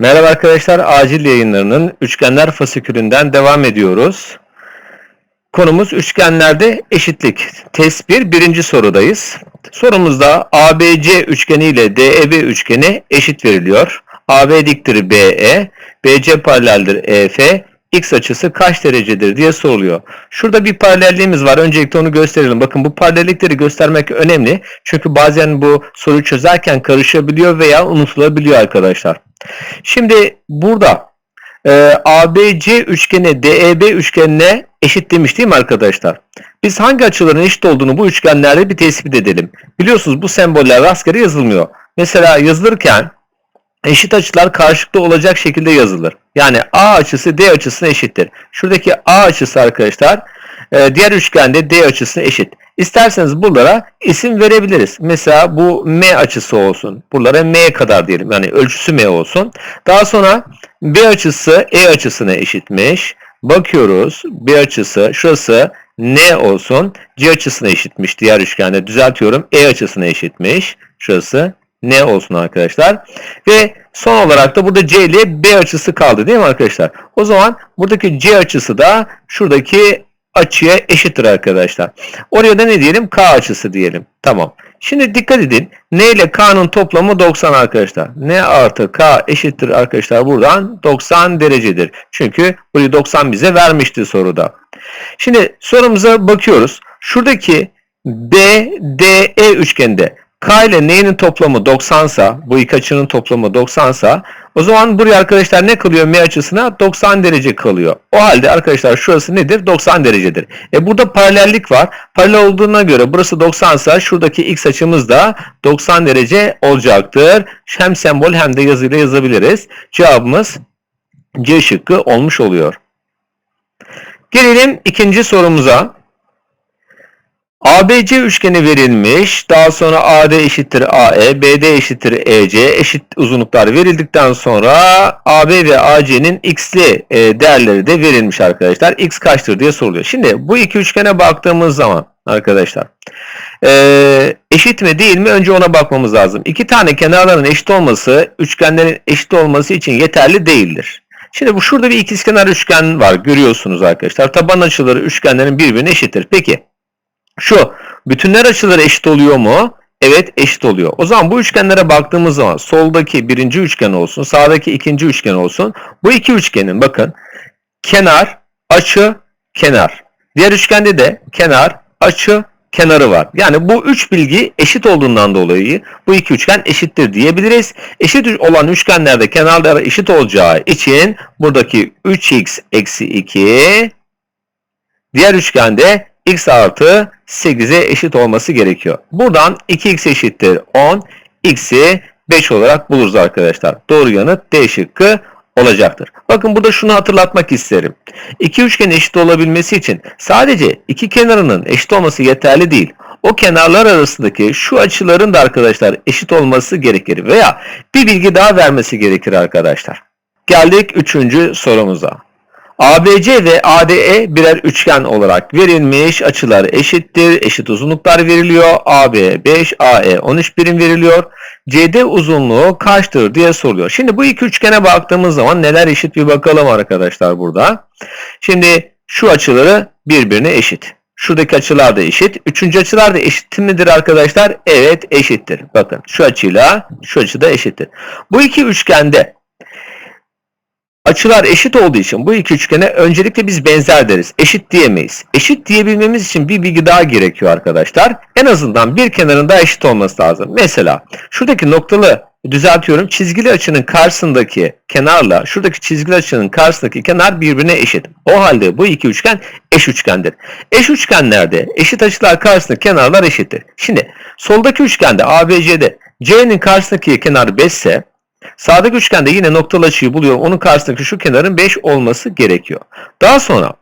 Merhaba arkadaşlar, acil yayınlarının üçgenler fasikülünden devam ediyoruz. Konumuz üçgenlerde eşitlik. Test 1, birinci sorudayız. Sorumuzda ABC üçgeni ile DEB üçgeni eşit veriliyor. AB diktir BE, BC paraleldir EF, X açısı kaç derecedir diye soruluyor. Şurada bir paralelliğimiz var. Öncelikle onu gösterelim. Bakın bu paralellikleri göstermek önemli. Çünkü bazen bu soruyu çözerken karışabiliyor veya unutulabiliyor arkadaşlar. Şimdi burada e, ABC üçgeni DEB üçgenine eşit demiş değil mi arkadaşlar? Biz hangi açıların eşit olduğunu bu üçgenlerde bir tespit edelim. Biliyorsunuz bu semboller rastgele yazılmıyor. Mesela yazılırken eşit açılar karşılıklı olacak şekilde yazılır. Yani A açısı D açısına eşittir. Şuradaki A açısı arkadaşlar e, diğer üçgende D açısına eşit. İsterseniz buralara isim verebiliriz. Mesela bu M açısı olsun. Buralara M kadar diyelim. Yani ölçüsü M olsun. Daha sonra B açısı E açısına eşitmiş. Bakıyoruz. B açısı şurası N olsun. C açısına eşitmiş. Diğer üçgende düzeltiyorum. E açısına eşitmiş. Şurası N olsun arkadaşlar. Ve son olarak da burada C ile B açısı kaldı değil mi arkadaşlar? O zaman buradaki C açısı da şuradaki açıya eşittir arkadaşlar. Oraya da ne diyelim? K açısı diyelim. Tamam. Şimdi dikkat edin. N ile K'nın toplamı 90 arkadaşlar. N artı K eşittir arkadaşlar buradan 90 derecedir. Çünkü burayı 90 bize vermişti soruda. Şimdi sorumuza bakıyoruz. Şuradaki BDE üçgende K ile N'nin toplamı 90 sa, bu iki açının toplamı 90 sa, o zaman buraya arkadaşlar ne kalıyor M açısına? 90 derece kalıyor. O halde arkadaşlar şurası nedir? 90 derecedir. E burada paralellik var. Paralel olduğuna göre burası 90 sa şuradaki x açımız da 90 derece olacaktır. Hem sembol hem de yazıyla yazabiliriz. Cevabımız C şıkkı olmuş oluyor. Gelelim ikinci sorumuza. ABC üçgeni verilmiş. Daha sonra AD eşittir AE, BD eşittir EC eşit uzunluklar verildikten sonra AB ve AC'nin x'li e, değerleri de verilmiş arkadaşlar. X kaçtır diye soruluyor. Şimdi bu iki üçgene baktığımız zaman arkadaşlar e, eşit mi değil mi önce ona bakmamız lazım. İki tane kenarların eşit olması üçgenlerin eşit olması için yeterli değildir. Şimdi bu şurada bir ikizkenar üçgen var görüyorsunuz arkadaşlar. Taban açıları üçgenlerin birbirine eşittir. Peki şu bütünler açıları eşit oluyor mu? Evet eşit oluyor. O zaman bu üçgenlere baktığımız zaman soldaki birinci üçgen olsun, sağdaki ikinci üçgen olsun. Bu iki üçgenin bakın kenar, açı, kenar. Diğer üçgende de kenar, açı, kenarı var. Yani bu üç bilgi eşit olduğundan dolayı bu iki üçgen eşittir diyebiliriz. Eşit olan üçgenlerde kenarları eşit olacağı için buradaki 3x eksi 2 diğer üçgende x artı 8'e eşit olması gerekiyor. Buradan 2x eşittir 10, x'i 5 olarak buluruz arkadaşlar. Doğru yanıt D şıkkı olacaktır. Bakın burada şunu hatırlatmak isterim. İki üçgen eşit olabilmesi için sadece iki kenarının eşit olması yeterli değil. O kenarlar arasındaki şu açıların da arkadaşlar eşit olması gerekir veya bir bilgi daha vermesi gerekir arkadaşlar. Geldik üçüncü sorumuza. ABC ve ADE birer üçgen olarak verilmiş. Açılar eşittir. Eşit uzunluklar veriliyor. AB 5, AE 13 birim veriliyor. CD uzunluğu kaçtır diye soruluyor. Şimdi bu iki üçgene baktığımız zaman neler eşit bir bakalım arkadaşlar burada. Şimdi şu açıları birbirine eşit. Şuradaki açılar da eşit. Üçüncü açılar da eşit midir arkadaşlar? Evet eşittir. Bakın şu açıyla şu açı da eşittir. Bu iki üçgende Açılar eşit olduğu için bu iki üçgene öncelikle biz benzer deriz. Eşit diyemeyiz. Eşit diyebilmemiz için bir bilgi daha gerekiyor arkadaşlar. En azından bir kenarın da eşit olması lazım. Mesela şuradaki noktalı düzeltiyorum. Çizgili açının karşısındaki kenarla şuradaki çizgili açının karşısındaki kenar birbirine eşit. O halde bu iki üçgen eş üçgendir. Eş üçgenlerde eşit açılar karşısındaki kenarlar eşittir. Şimdi soldaki üçgende ABC'de C'nin karşısındaki kenar 5 ise Sağdaki üçgende yine noktalı açıyı buluyor. Onun karşısındaki şu kenarın 5 olması gerekiyor. Daha sonra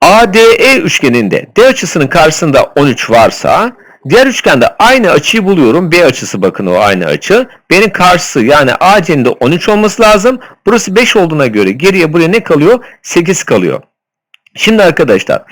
ADE üçgeninde D açısının karşısında 13 varsa diğer üçgende aynı açıyı buluyorum. B açısı bakın o aynı açı. B'nin karşısı yani AC'nin de 13 olması lazım. Burası 5 olduğuna göre geriye buraya ne kalıyor? 8 kalıyor. Şimdi arkadaşlar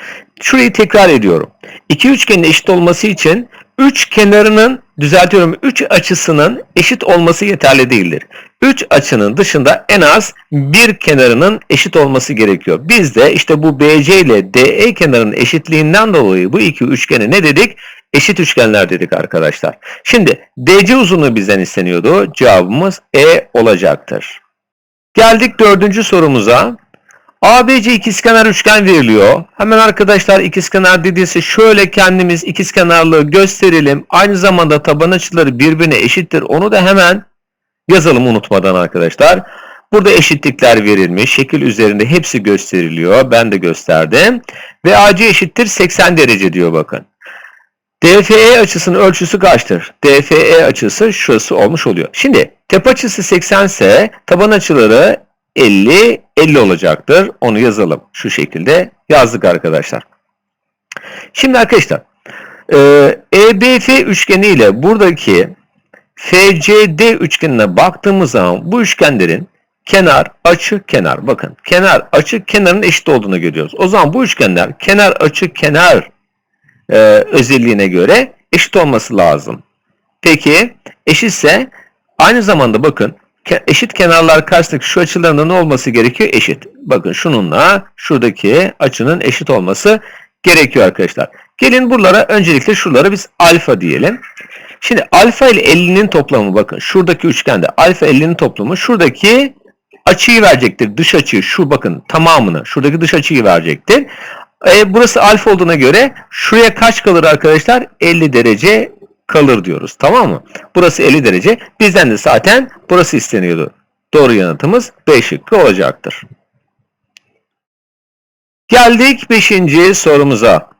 şurayı tekrar ediyorum. İki üçgenin eşit olması için üç kenarının düzeltiyorum 3 açısının eşit olması yeterli değildir. 3 açının dışında en az bir kenarının eşit olması gerekiyor. Biz de işte bu BC ile DE kenarının eşitliğinden dolayı bu iki üçgeni ne dedik? Eşit üçgenler dedik arkadaşlar. Şimdi DC uzunluğu bizden isteniyordu. Cevabımız E olacaktır. Geldik dördüncü sorumuza. ABC ikizkenar üçgen veriliyor. Hemen arkadaşlar ikizkenar dediyse şöyle kendimiz ikizkenarlığı gösterelim. Aynı zamanda taban açıları birbirine eşittir. Onu da hemen yazalım unutmadan arkadaşlar. Burada eşitlikler verilmiş. Şekil üzerinde hepsi gösteriliyor. Ben de gösterdim. Ve AC eşittir 80 derece diyor bakın. DFE açısının ölçüsü kaçtır? DFE açısı şurası olmuş oluyor. Şimdi tepe açısı 80 ise taban açıları 50, 50 olacaktır. Onu yazalım. Şu şekilde yazdık arkadaşlar. Şimdi arkadaşlar EBF üçgeni ile buradaki FCD üçgenine baktığımız zaman bu üçgenlerin kenar, açı, kenar. Bakın kenar, açı, kenarın eşit olduğunu görüyoruz. O zaman bu üçgenler kenar, açı, kenar e, özelliğine göre eşit olması lazım. Peki eşitse aynı zamanda bakın eşit kenarlar karşısındaki şu açıların ne olması gerekiyor? Eşit. Bakın şununla şuradaki açının eşit olması gerekiyor arkadaşlar. Gelin buralara öncelikle şuralara biz alfa diyelim. Şimdi alfa ile 50'nin toplamı bakın şuradaki üçgende alfa 50'nin toplamı şuradaki açıyı verecektir. Dış açıyı şu bakın tamamını şuradaki dış açıyı verecektir. E, burası alfa olduğuna göre şuraya kaç kalır arkadaşlar? 50 derece kalır diyoruz. Tamam mı? Burası 50 derece. Bizden de zaten burası isteniyordu. Doğru yanıtımız B şıkkı olacaktır. Geldik 5. sorumuza.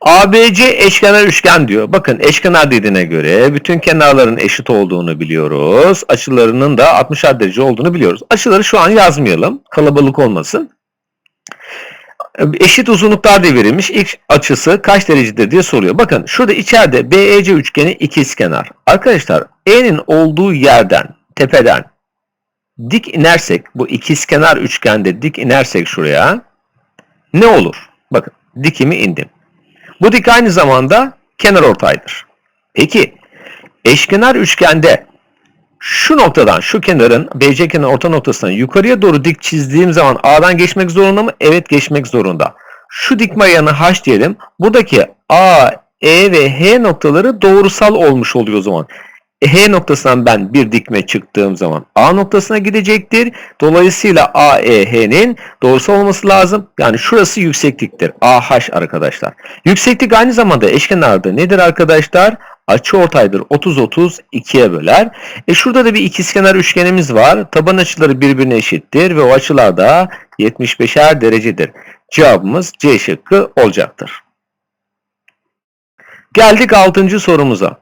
ABC eşkenar üçgen diyor. Bakın eşkenar dediğine göre bütün kenarların eşit olduğunu biliyoruz. Açılarının da 60 derece olduğunu biliyoruz. Açıları şu an yazmayalım. Kalabalık olmasın eşit uzunluklar da verilmiş. İlk açısı kaç derecedir diye soruyor. Bakın şurada içeride BEC üçgeni ikizkenar. Arkadaşlar E'nin olduğu yerden, tepeden dik inersek, bu ikizkenar üçgende dik inersek şuraya ne olur? Bakın dikimi indim. Bu dik aynı zamanda kenar ortaydır. Peki eşkenar üçgende şu noktadan şu kenarın BC kenar orta noktasından yukarıya doğru dik çizdiğim zaman A'dan geçmek zorunda mı? Evet geçmek zorunda. Şu dikme ayağını H diyelim. Buradaki A, E ve H noktaları doğrusal olmuş oluyor o zaman. H noktasından ben bir dikme çıktığım zaman A noktasına gidecektir. Dolayısıyla A, E, H'nin doğrusal olması lazım. Yani şurası yüksekliktir. AH arkadaşlar. Yükseklik aynı zamanda eşkenarda nedir arkadaşlar? Açı ortaydır. 30-30 2'ye böler. E şurada da bir ikizkenar üçgenimiz var. Taban açıları birbirine eşittir ve o açılar da 75'er derecedir. Cevabımız C şıkkı olacaktır. Geldik 6. sorumuza.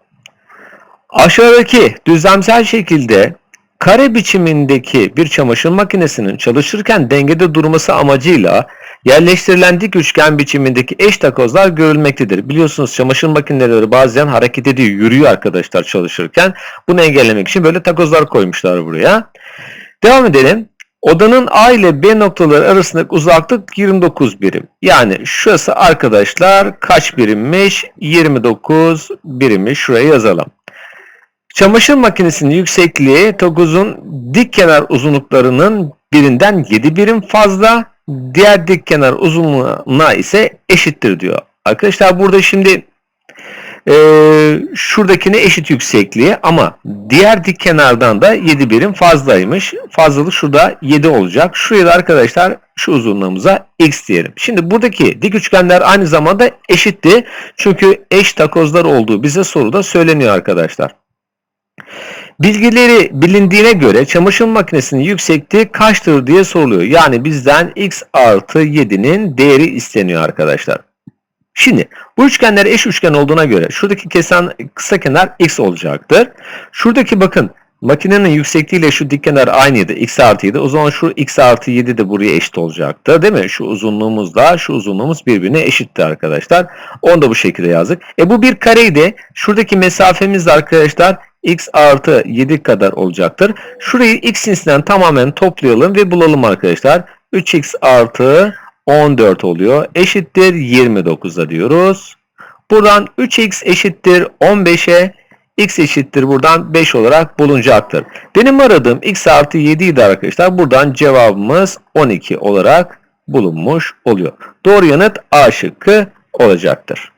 Aşağıdaki düzlemsel şekilde kare biçimindeki bir çamaşır makinesinin çalışırken dengede durması amacıyla yerleştirilen dik üçgen biçimindeki eş takozlar görülmektedir. Biliyorsunuz çamaşır makineleri bazen hareket ediyor, yürüyor arkadaşlar çalışırken. Bunu engellemek için böyle takozlar koymuşlar buraya. Devam edelim. Odanın A ile B noktaları arasındaki uzaklık 29 birim. Yani şurası arkadaşlar kaç birimmiş? 29 birimmiş. Şuraya yazalım. Çamaşır makinesinin yüksekliği tokuzun dik kenar uzunluklarının birinden 7 birim fazla, diğer dik kenar uzunluğuna ise eşittir diyor. Arkadaşlar burada şimdi e, şuradakine eşit yüksekliği ama diğer dik kenardan da 7 birim fazlaymış. Fazlalık şurada 7 olacak. Şuraya da arkadaşlar şu uzunluğumuza x diyelim. Şimdi buradaki dik üçgenler aynı zamanda eşitti. Çünkü eş takozlar olduğu bize soruda söyleniyor arkadaşlar. Bilgileri bilindiğine göre çamaşır makinesinin yüksekliği kaçtır diye soruluyor. Yani bizden x artı 7'nin değeri isteniyor arkadaşlar. Şimdi bu üçgenler eş üçgen olduğuna göre şuradaki kesen kısa kenar x olacaktır. Şuradaki bakın makinenin yüksekliğiyle şu dik kenar aynıydı. x artı 7. O zaman şu x artı 7 de buraya eşit olacaktır. Değil mi? Şu uzunluğumuz da şu uzunluğumuz birbirine eşitti arkadaşlar. Onu da bu şekilde yazdık. E bu bir kareydi. Şuradaki mesafemiz de arkadaşlar x artı 7 kadar olacaktır. Şurayı x cinsinden tamamen toplayalım ve bulalım arkadaşlar. 3x artı 14 oluyor. Eşittir 29'a diyoruz. Buradan 3x eşittir 15'e x eşittir buradan 5 olarak bulunacaktır. Benim aradığım x artı 7 idi arkadaşlar. Buradan cevabımız 12 olarak bulunmuş oluyor. Doğru yanıt A şıkkı olacaktır.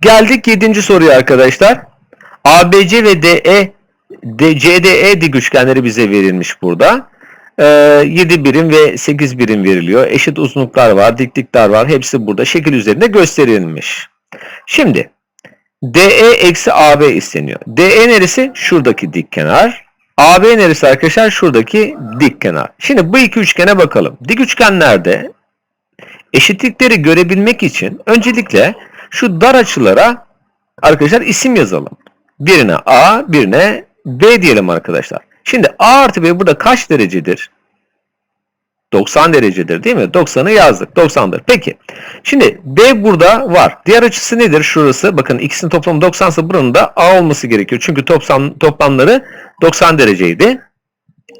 Geldik 7. soruya arkadaşlar. ABC ve DE D, CDE dik üçgenleri bize verilmiş burada. Ee, 7 birim ve 8 birim veriliyor. Eşit uzunluklar var, diklikler var. Hepsi burada şekil üzerinde gösterilmiş. Şimdi DE eksi AB isteniyor. DE neresi? Şuradaki dik kenar. AB neresi arkadaşlar? Şuradaki dik kenar. Şimdi bu iki üçgene bakalım. Dik üçgenlerde eşitlikleri görebilmek için öncelikle şu dar açılara arkadaşlar isim yazalım. Birine A, birine B diyelim arkadaşlar. Şimdi A artı B burada kaç derecedir? 90 derecedir değil mi? 90'ı yazdık. 90'dır. Peki. Şimdi B burada var. Diğer açısı nedir? Şurası. Bakın ikisinin toplamı 90 ise buranın da A olması gerekiyor. Çünkü toplam, toplamları 90 dereceydi.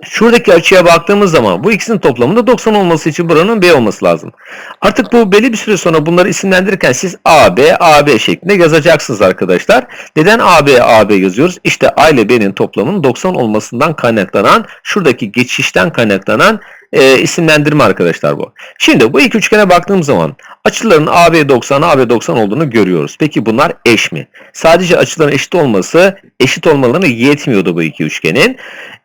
Şuradaki açıya baktığımız zaman bu ikisinin toplamında 90 olması için buranın B olması lazım. Artık bu belli bir süre sonra bunları isimlendirirken siz AB, AB şeklinde yazacaksınız arkadaşlar. Neden AB, AB yazıyoruz? İşte A ile B'nin toplamının 90 olmasından kaynaklanan, şuradaki geçişten kaynaklanan e, isimlendirme arkadaşlar bu. Şimdi bu iki üçgene baktığım zaman açıların AB 90, AB 90 olduğunu görüyoruz. Peki bunlar eş mi? Sadece açıların eşit olması eşit olmalarına yetmiyordu bu iki üçgenin.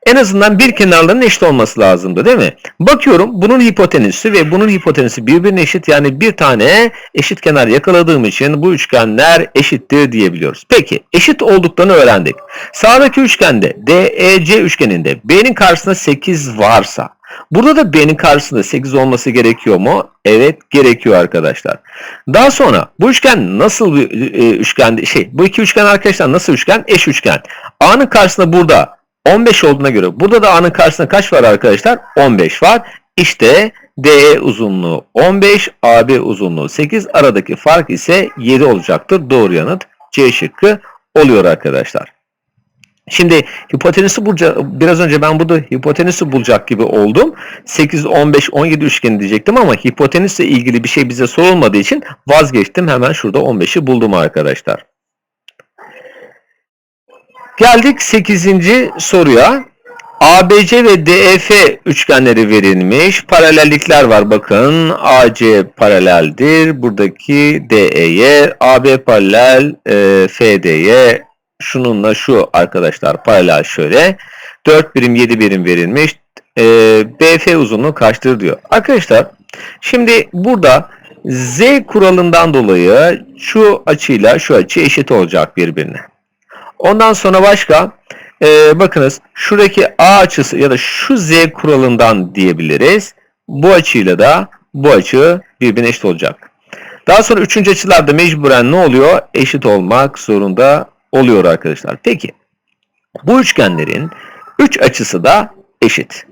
En azından bir kenarlarının eşit olması lazımdı değil mi? Bakıyorum bunun hipotenüsü ve bunun hipotenüsü birbirine eşit yani bir tane eşit kenar yakaladığım için bu üçgenler eşittir diyebiliyoruz. Peki eşit olduklarını öğrendik. Sağdaki üçgende DEC üçgeninde B'nin karşısında 8 varsa Burada da B'nin karşısında 8 olması gerekiyor mu? Evet gerekiyor arkadaşlar. Daha sonra bu üçgen nasıl bir e, üçgen? Şey, bu iki üçgen arkadaşlar nasıl üçgen? Eş üçgen. A'nın karşısında burada 15 olduğuna göre burada da A'nın karşısında kaç var arkadaşlar? 15 var. İşte DE uzunluğu 15, AB uzunluğu 8. Aradaki fark ise 7 olacaktır. Doğru yanıt C şıkkı oluyor arkadaşlar. Şimdi hipotenüsü bulacak, biraz önce ben burada hipotenüsü bulacak gibi oldum. 8, 15, 17 üçgeni diyecektim ama hipotenüsle ilgili bir şey bize sorulmadığı için vazgeçtim. Hemen şurada 15'i buldum arkadaşlar. Geldik 8. soruya. ABC ve DEF üçgenleri verilmiş. Paralellikler var bakın. AC paraleldir. Buradaki DE'ye, AB paralel e, FD'ye, şununla şu arkadaşlar paralel şöyle. 4 birim 7 birim verilmiş. E, BF uzunluğu kaçtır diyor. Arkadaşlar şimdi burada Z kuralından dolayı şu açıyla şu açı eşit olacak birbirine. Ondan sonra başka e, bakınız şuradaki A açısı ya da şu Z kuralından diyebiliriz. Bu açıyla da bu açı birbirine eşit olacak. Daha sonra üçüncü açılarda mecburen ne oluyor? Eşit olmak zorunda oluyor arkadaşlar. Peki bu üçgenlerin üç açısı da eşit.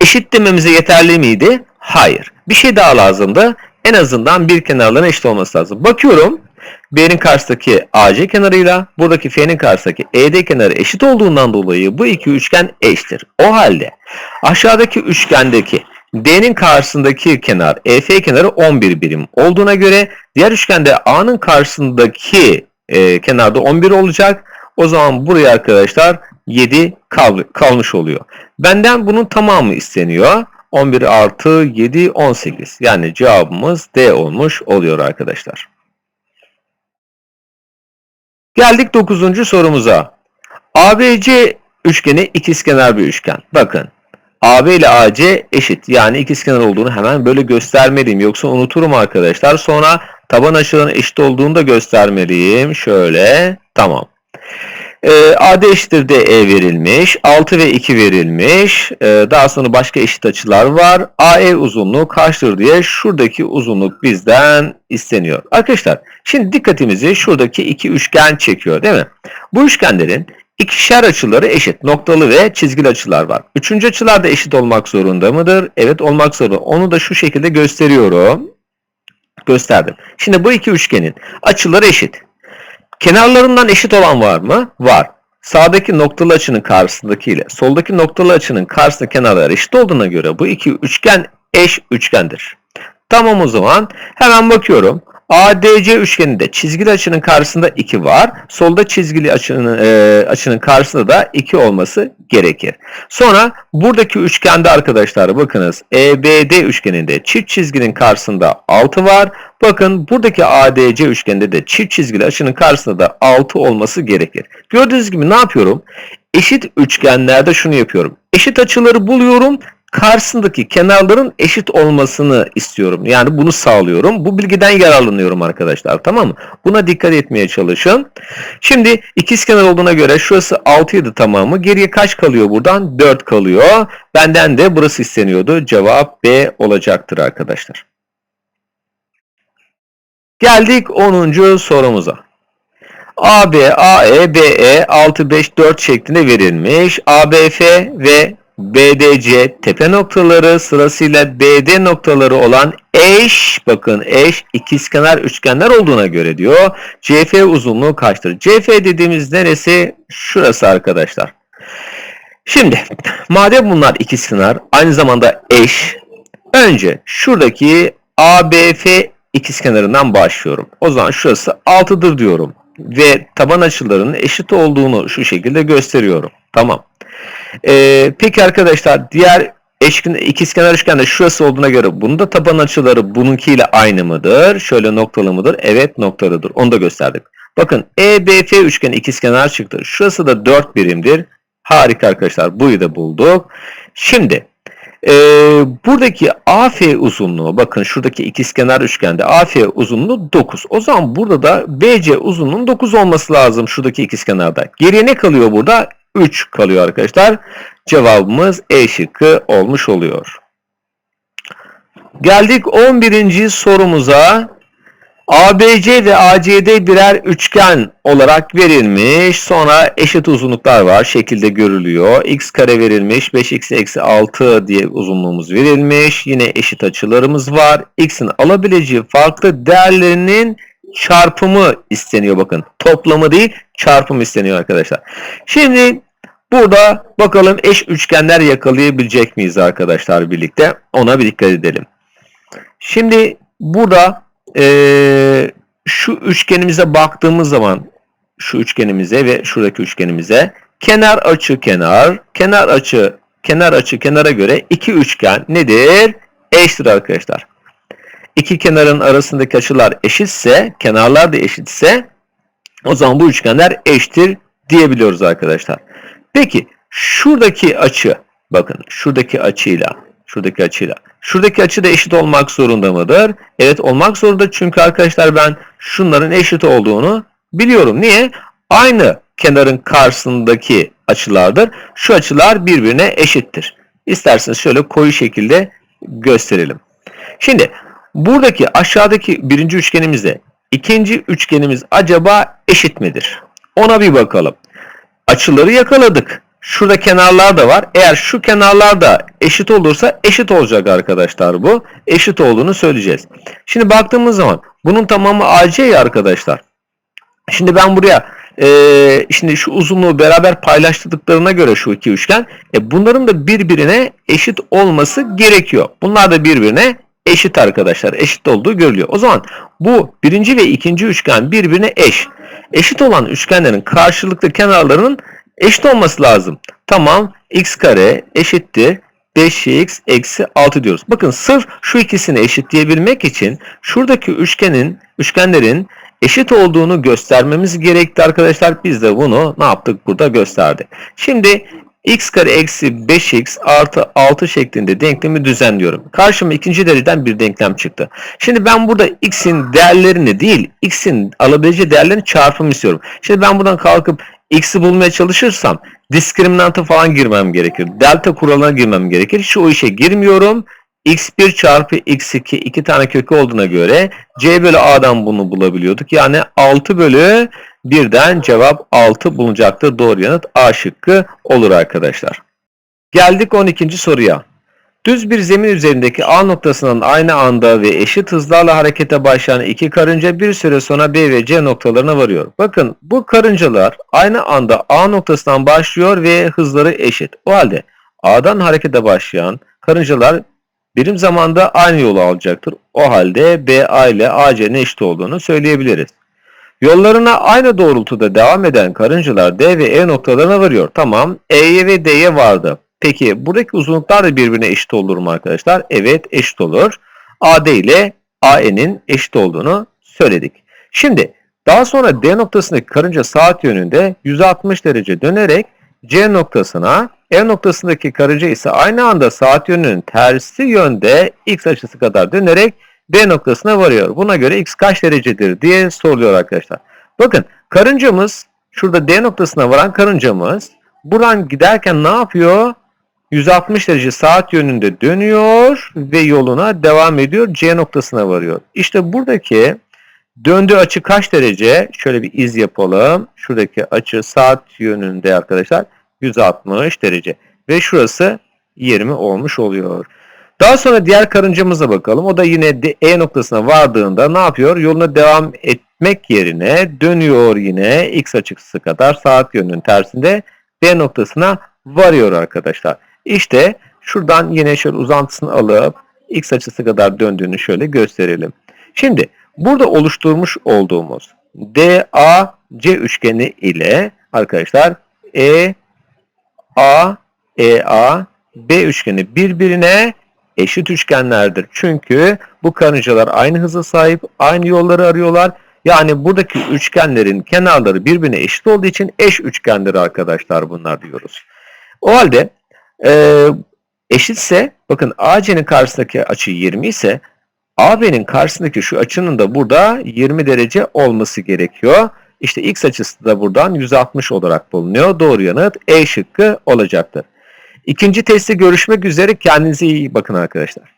Eşit dememize yeterli miydi? Hayır. Bir şey daha lazımdı. En azından bir kenarların eşit olması lazım. Bakıyorum B'nin karşısındaki AC kenarıyla buradaki F'nin karşısındaki ED kenarı eşit olduğundan dolayı bu iki üçgen eşittir. O halde aşağıdaki üçgendeki D'nin karşısındaki kenar EF kenarı 11 birim olduğuna göre diğer üçgende A'nın karşısındaki e, kenarda 11 olacak. O zaman buraya arkadaşlar 7 kal kalmış oluyor. Benden bunun tamamı isteniyor. 11 artı 7 18. Yani cevabımız D olmuş oluyor arkadaşlar. Geldik 9. sorumuza. ABC üçgeni ikizkenar bir üçgen. Bakın AB ile AC eşit. Yani ikizkenar olduğunu hemen böyle göstermeliyim. Yoksa unuturum arkadaşlar. Sonra taban açılarının eşit olduğunu da göstermeliyim. Şöyle. Tamam. Ee, AD eşittir DE verilmiş. 6 ve 2 verilmiş. Ee, daha sonra başka eşit açılar var. AE uzunluğu kaçtır diye şuradaki uzunluk bizden isteniyor. Arkadaşlar şimdi dikkatimizi şuradaki iki üçgen çekiyor değil mi? Bu üçgenlerin İkişer açıları eşit. Noktalı ve çizgili açılar var. Üçüncü açılar da eşit olmak zorunda mıdır? Evet olmak zorunda. Onu da şu şekilde gösteriyorum. Gösterdim. Şimdi bu iki üçgenin açıları eşit. Kenarlarından eşit olan var mı? Var. Sağdaki noktalı açının karşısındaki ile soldaki noktalı açının karşısındaki kenarlar eşit olduğuna göre bu iki üçgen eş üçgendir. Tamam o zaman hemen bakıyorum. ADC üçgeninde çizgili açının karşısında 2 var. Solda çizgili açının, e, açının karşısında da 2 olması gerekir. Sonra buradaki üçgende arkadaşlar bakınız EBD üçgeninde çift çizginin karşısında 6 var. Bakın buradaki ADC üçgeninde de çift çizgili açının karşısında da 6 olması gerekir. Gördüğünüz gibi ne yapıyorum? Eşit üçgenlerde şunu yapıyorum. Eşit açıları buluyorum karşısındaki kenarların eşit olmasını istiyorum. Yani bunu sağlıyorum. Bu bilgiden yararlanıyorum arkadaşlar. Tamam mı? Buna dikkat etmeye çalışın. Şimdi ikizkenar olduğuna göre şurası 6 idi tamamı. Geriye kaç kalıyor buradan? 4 kalıyor. Benden de burası isteniyordu. Cevap B olacaktır arkadaşlar. Geldik 10. sorumuza. AB, AE, BE 6, 5, 4 şeklinde verilmiş. ABF ve BDC tepe noktaları sırasıyla BD noktaları olan eş bakın eş ikizkenar üçgenler olduğuna göre diyor. CF uzunluğu kaçtır? CF dediğimiz neresi? Şurası arkadaşlar. Şimdi madem bunlar ikizkenar aynı zamanda eş önce şuradaki ABF ikizkenarından başlıyorum. O zaman şurası 6'dır diyorum ve taban açılarının eşit olduğunu şu şekilde gösteriyorum. Tamam. Ee, peki arkadaşlar diğer eşkin, ikizkenar üçgende şurası olduğuna göre bunun da taban açıları bununkiyle aynı mıdır? Şöyle noktalı mıdır? Evet noktalıdır. Onu da gösterdik. Bakın EBF üçgeni ikizkenar çıktı. Şurası da 4 birimdir. Harika arkadaşlar. Buyu da bulduk. Şimdi e, buradaki AF uzunluğu bakın şuradaki ikizkenar üçgende AF uzunluğu 9. O zaman burada da BC uzunluğunun 9 olması lazım şuradaki ikizkenarda. Geriye ne kalıyor burada? 3 kalıyor arkadaşlar. Cevabımız E şıkkı olmuş oluyor. Geldik 11. sorumuza. ABC ve ACD birer üçgen olarak verilmiş. Sonra eşit uzunluklar var. Şekilde görülüyor. X kare verilmiş. 5x eksi 6 diye uzunluğumuz verilmiş. Yine eşit açılarımız var. X'in alabileceği farklı değerlerinin çarpımı isteniyor bakın. Toplamı değil çarpım isteniyor arkadaşlar. Şimdi burada bakalım eş üçgenler yakalayabilecek miyiz arkadaşlar birlikte. Ona bir dikkat edelim. Şimdi burada ee, şu üçgenimize baktığımız zaman şu üçgenimize ve şuradaki üçgenimize kenar açı kenar kenar açı kenar açı kenara göre iki üçgen nedir? Eşittir arkadaşlar iki kenarın arasındaki açılar eşitse, kenarlar da eşitse o zaman bu üçgenler eşittir diyebiliyoruz arkadaşlar. Peki şuradaki açı bakın şuradaki açıyla şuradaki açıyla şuradaki açı da eşit olmak zorunda mıdır? Evet olmak zorunda çünkü arkadaşlar ben şunların eşit olduğunu biliyorum. Niye? Aynı kenarın karşısındaki açılardır. Şu açılar birbirine eşittir. İsterseniz şöyle koyu şekilde gösterelim. Şimdi Buradaki aşağıdaki birinci üçgenimizde ikinci üçgenimiz acaba eşit midir? Ona bir bakalım. Açıları yakaladık. Şurada kenarlar da var. Eğer şu kenarlar da eşit olursa eşit olacak arkadaşlar bu. Eşit olduğunu söyleyeceğiz. Şimdi baktığımız zaman bunun tamamı AC ya arkadaşlar. Şimdi ben buraya e, şimdi şu uzunluğu beraber paylaştırdıklarına göre şu iki üçgen e, bunların da birbirine eşit olması gerekiyor. Bunlar da birbirine eşit arkadaşlar. Eşit olduğu görülüyor. O zaman bu birinci ve ikinci üçgen birbirine eş. Eşit olan üçgenlerin karşılıklı kenarlarının eşit olması lazım. Tamam x kare eşittir 5x eksi 6 diyoruz. Bakın sırf şu ikisini eşitleyebilmek için şuradaki üçgenin üçgenlerin eşit olduğunu göstermemiz gerekti arkadaşlar. Biz de bunu ne yaptık burada gösterdi. Şimdi x kare eksi 5x artı 6 şeklinde denklemi düzenliyorum. Karşıma ikinci dereceden bir denklem çıktı. Şimdi ben burada x'in değerlerini değil, x'in alabileceği değerlerini çarpım istiyorum. Şimdi ben buradan kalkıp x'i bulmaya çalışırsam diskriminantı falan girmem gerekir. Delta kuralına girmem gerekir. Hiç o işe girmiyorum. x1 çarpı x2 iki tane kökü olduğuna göre c bölü a'dan bunu bulabiliyorduk. Yani 6 bölü Birden cevap 6 bulunacaktır. Doğru yanıt A şıkkı olur arkadaşlar. Geldik 12. soruya. Düz bir zemin üzerindeki A noktasının aynı anda ve eşit hızlarla harekete başlayan iki karınca bir süre sonra B ve C noktalarına varıyor. Bakın bu karıncalar aynı anda A noktasından başlıyor ve hızları eşit. O halde A'dan harekete başlayan karıncalar birim zamanda aynı yolu alacaktır. O halde BA ile AC'nin eşit olduğunu söyleyebiliriz. Yollarına aynı doğrultuda devam eden karıncalar D ve E noktalarına varıyor. Tamam, E'ye ve D'ye vardı. Peki buradaki uzunluklar da birbirine eşit olur mu arkadaşlar? Evet, eşit olur. AD ile AE'nin eşit olduğunu söyledik. Şimdi daha sonra D noktasındaki karınca saat yönünde 160 derece dönerek C noktasına, E noktasındaki karınca ise aynı anda saat yönünün tersi yönde x açısı kadar dönerek B noktasına varıyor. Buna göre x kaç derecedir diye soruluyor arkadaşlar. Bakın karıncamız şurada D noktasına varan karıncamız buradan giderken ne yapıyor? 160 derece saat yönünde dönüyor ve yoluna devam ediyor. C noktasına varıyor. İşte buradaki döndüğü açı kaç derece? Şöyle bir iz yapalım. Şuradaki açı saat yönünde arkadaşlar 160 derece. Ve şurası 20 olmuş oluyor. Daha sonra diğer karıncamıza bakalım. O da yine E noktasına vardığında ne yapıyor? Yoluna devam etmek yerine dönüyor yine x açısı kadar saat yönünün tersinde B noktasına varıyor arkadaşlar. İşte şuradan yine şöyle uzantısını alıp x açısı kadar döndüğünü şöyle gösterelim. Şimdi burada oluşturmuş olduğumuz DAC üçgeni ile arkadaşlar E A EA B üçgeni birbirine eşit üçgenlerdir. Çünkü bu karıncalar aynı hıza sahip, aynı yolları arıyorlar. Yani buradaki üçgenlerin kenarları birbirine eşit olduğu için eş üçgendir arkadaşlar bunlar diyoruz. O halde e, eşitse bakın AC'nin karşısındaki açı 20 ise AB'nin karşısındaki şu açının da burada 20 derece olması gerekiyor. İşte x açısı da buradan 160 olarak bulunuyor. Doğru yanıt E şıkkı olacaktır. İkinci testte görüşmek üzere. Kendinize iyi bakın arkadaşlar.